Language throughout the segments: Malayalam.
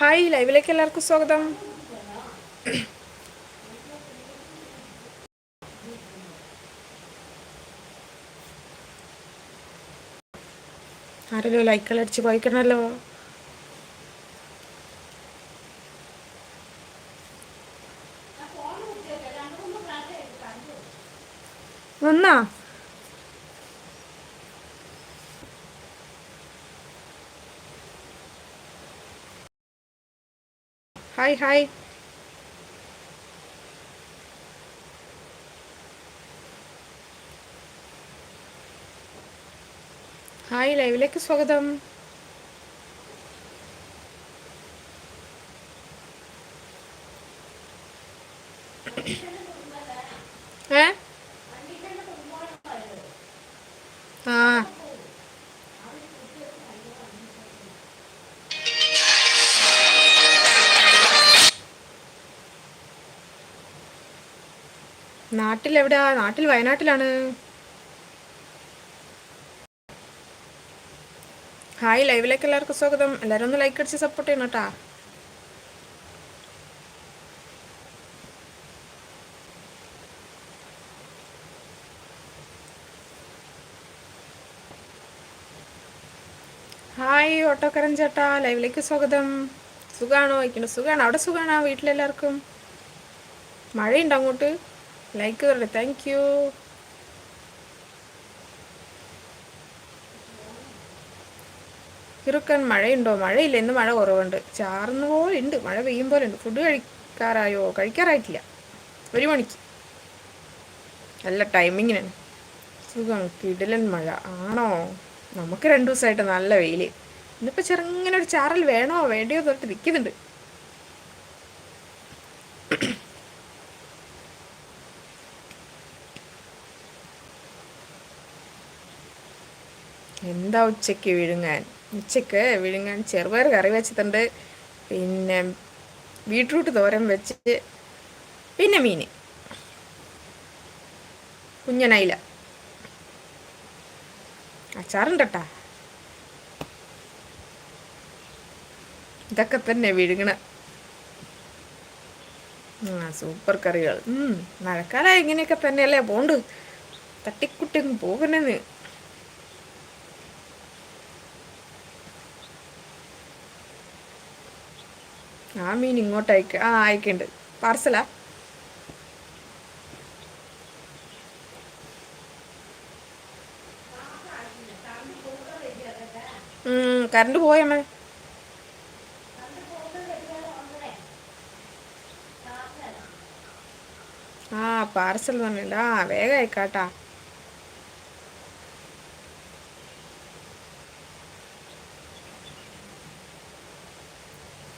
ഹായ് ലൈവിലേക്ക് എല്ലാവർക്കും സ്വാഗതം. ആരല്ലോ ലൈക്കുകൾ അടിച്ച് പോയിക്കണല്ലോ വന്നാ ഹായ് ഹായ് ഹായ് ലൈവിലേക്ക് സ്വാഗതം. നാട്ടിൽ എവിടെയാ നാട്ടിൽ വയനാട്ടിലാണ്. ഹായ് ലൈവിലേക്ക് എല്ലാവർക്കും സ്വാഗതം. എല്ലാവരും ഒന്ന് ലൈക്ക് അടിച്ച് സപ്പോർട്ട് ചെയ്യണം കേട്ടാ ഹായ് ഓട്ടോക്കരൻ ചേട്ടാ. ലൈവിലേക്ക് സ്വാഗതം. സുഖാണോ? വയ്ക്കണം സുഖാണോ? അവിടെ സുഖാണോ വീട്ടിലെല്ലാവർക്കും? മഴയുണ്ടോ അങ്ങോട്ട്? ലൈക്ക് തരട്ടെ താങ്ക് യു കിറുക്കൻ മഴയുണ്ടോ? മഴയില്ല. ഇന്ന് മഴ കുറവുണ്ട്. ചാർന്ന് പോലെ ഉണ്ട് മഴ പെയ്യും പോലെ ഉണ്ട് ഫുഡ് കഴിക്കാറായോ? കഴിക്കാറായിട്ടില്ല. ഒരു മണിക്ക്. നല്ല ടൈമിങ്ങിനാണ് സുഖം. കിടലൻ മഴ. ആണോ? നമുക്ക് രണ്ടു ദിവസമായിട്ട് നല്ല വെയിൽ ഇന്നിപ്പോൾ ചെറുങ്ങനെ ഒരു ചാറൽ വേണോ? വേണ്ടിയോ തൊട്ട് നിൽക്കുന്നുണ്ട് എന്താ ഉച്ചയ്ക്ക് വിഴുങ്ങാൻ? ഉച്ചയ്ക്ക് വിഴുങ്ങാൻ ചെറുപയർ കറി വെച്ചിട്ടുണ്ട്. പിന്നെ ബീട്രൂട്ട് തോരൻ വെച്ച് പിന്നെ മീൻ. കുഞ്ഞനയില അച്ചാറുണ്ടട്ടാ. ഇതൊക്കെ തന്നെ വിഴുങ്ങണ. സൂപ്പർ കറികൾ. മഴക്കാലം ഇങ്ങനെയൊക്കെ തന്നെയല്ലേ പോണ്ട്. തട്ടിക്കുട്ടി പോകുന്നെന്ന് ആ മീൻ ഇങ്ങോട്ട് അയക്ക ആ അയക്കുന്നുണ്ട് പാർസലാ കറണ്ട് പോയമ്മേ ആ പാർസൽ പറഞ്ഞില്ല ആ വേഗം അയക്കാട്ടാ.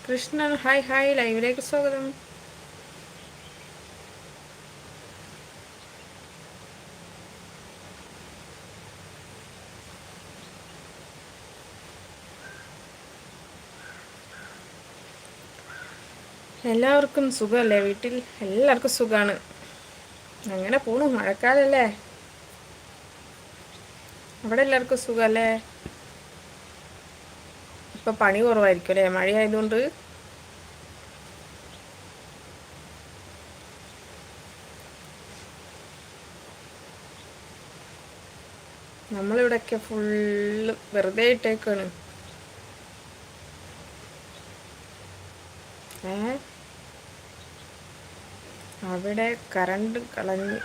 കൃഷ്ണൻ ഹായ് ഹായ് ലൈവിലേക്ക് സ്വാഗതം. എല്ലാവർക്കും സുഖമല്ലേ വീട്ടിൽ? എല്ലാവർക്കും സുഖമാണ് അങ്ങനെ പോണു മഴക്കാലല്ലേ. അവിടെ എല്ലാവർക്കും സുഖമല്ലേ? ഇപ്പം പണി കുറവായിരിക്കും അല്ലേ മഴയായതുകൊണ്ട്. നമ്മളിവിടെയൊക്കെ ഫുള്ള് വെറുതെ ഇട്ടേക്കാണ്. ഏ? അവിടെ കറണ്ട് കളഞ്ഞ്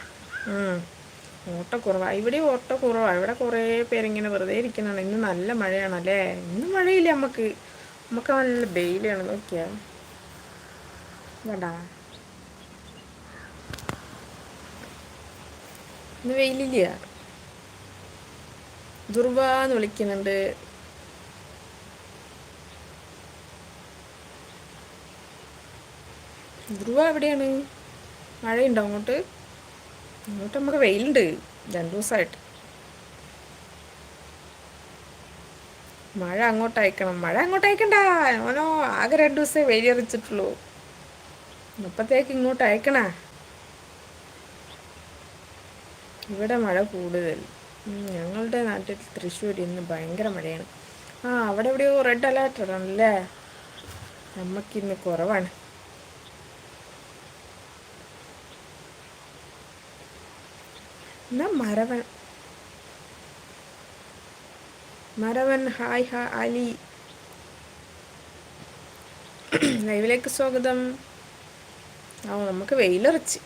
ഓട്ടോ കുറവാണ് ഇവിടെ ഓട്ടക്കുറവാണ് ഇവിടെ കുറേ പേരിങ്ങനെ വെറുതെ ഇരിക്കുന്നതാണ് ഇന്ന് നല്ല മഴയാണല്ലേ? ഇന്ന് മഴയില്ല നമുക്ക് നമുക്ക് നല്ല വെയിലാണ്. നോക്കിയാ. വേണ്ട ഇന്ന് വെയിലില്ല. ദുർവാന്ന് വിളിക്കുന്നുണ്ട്. ധ്രുവ എവിടെയാണ്? മഴയുണ്ടോ അങ്ങോട്ട്? അങ്ങോട്ട് നമുക്ക് വെയിലുണ്ട്. രണ്ടു ദിവസമായിട്ട് മഴ അങ്ങോട്ട് അയക്കണം മഴ അങ്ങോട്ട് അയക്കണ്ട ഓനോ ആകെ രണ്ടു ദിവസമേ വെയിലെറിച്ചിട്ടുള്ളൂ. അപ്പത്തേക്ക് ഇങ്ങോട്ട് അയക്കണ. ഇവിടെ മഴ കൂടുതൽ. ഞങ്ങളുടെ നാട്ടിൽ തൃശ്ശൂർ ഇന്ന് ഭയങ്കര മഴയാണ്. ആ അവിടെ എവിടെയോ റെഡ് അലേർട്ട് ആണല്ലേ നമുക്കിന്ന് കുറവാണ്. എന്നാ മരവൻ? മരവൻ ഹായ് ഹ അലി. ലൈവിലേക്ക് സ്വാഗതം. ആ നമുക്ക് വെയിലറച്ച്.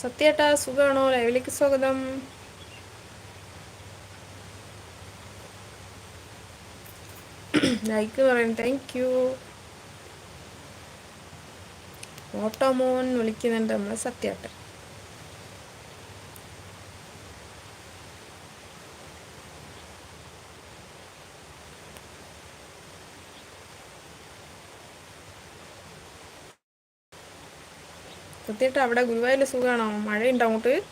സത്യേട്ടാ സുഖമാണോ ലൈവിലേക്ക് സ്വാഗതം. ലൈക്ക് പറയാം താങ്ക് യു. ഓട്ടോമോൻ വിളിക്കുന്നുണ്ട് നമ്മളെ സത്യാട്ടൻ. സത്യേട്ടാ അവിടെ ഗുരുവായൂർ സുഖമാണോ മഴയുണ്ടോ അങ്ങോട്ട്?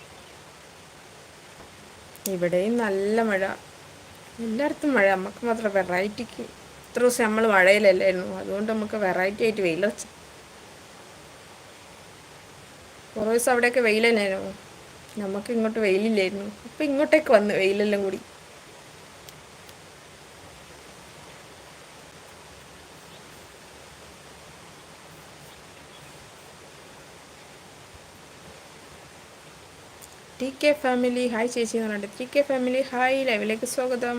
ഇവിടെയും നല്ല മഴ. എല്ലായിടത്തും മഴ. നമുക്ക് മാത്രം വെറൈറ്റിക്ക് ഇത്ര ദിവസം നമ്മൾ മഴയിലല്ലായിരുന്നു. അതുകൊണ്ട് നമുക്ക് വെറൈറ്റി ആയിട്ട് വെയിലറച്ച് കുറേ ദിവസം അവിടെയൊക്കെ വെയിലല്ലായിരുന്നു നമുക്ക് ഇങ്ങോട്ട് വെയിലില്ലായിരുന്നു. ഇപ്പം ഇങ്ങോട്ടേക്ക് വന്ന് വെയിലെല്ലാം കൂടി. ടി കെ ഫാമിലി ഹായ് ചേച്ചി എന്ന് പറഞ്ഞിട്ട് ടി കെ ഫാമിലി ഹായ് ലൈവിലേക്ക് സ്വാഗതം.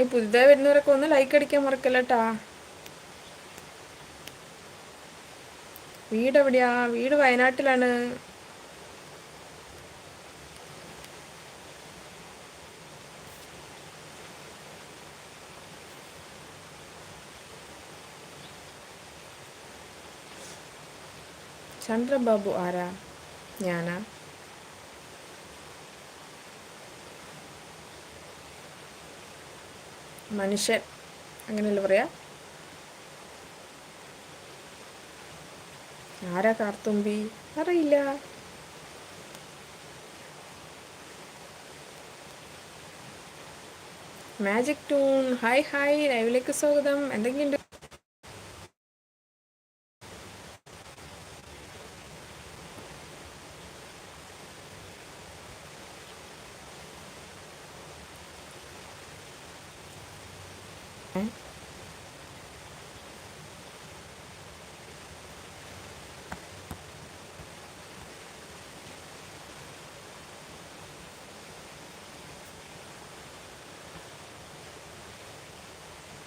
ഹായ് പുതുതായി വരുന്നവരൊക്കെ ഒന്ന് ലൈക്ക് അടിക്കാൻ മറക്കല്ലട്ടാ വീട് എവിടെയാ? വീട് വയനാട്ടിലാണ്. ചന്ദ്രബാബു ആരാ? ഞാനാ. മനുഷ്യൻ അങ്ങനെയല്ല പറയാ? ആരാ കാർത്തുമ്പി? അറിയില്ല. മാജിക് ടൂൺ ഹായ് ഹായ് ലൈവിലേക്ക് സ്വാഗതം. എന്തൊക്കെയുണ്ട്?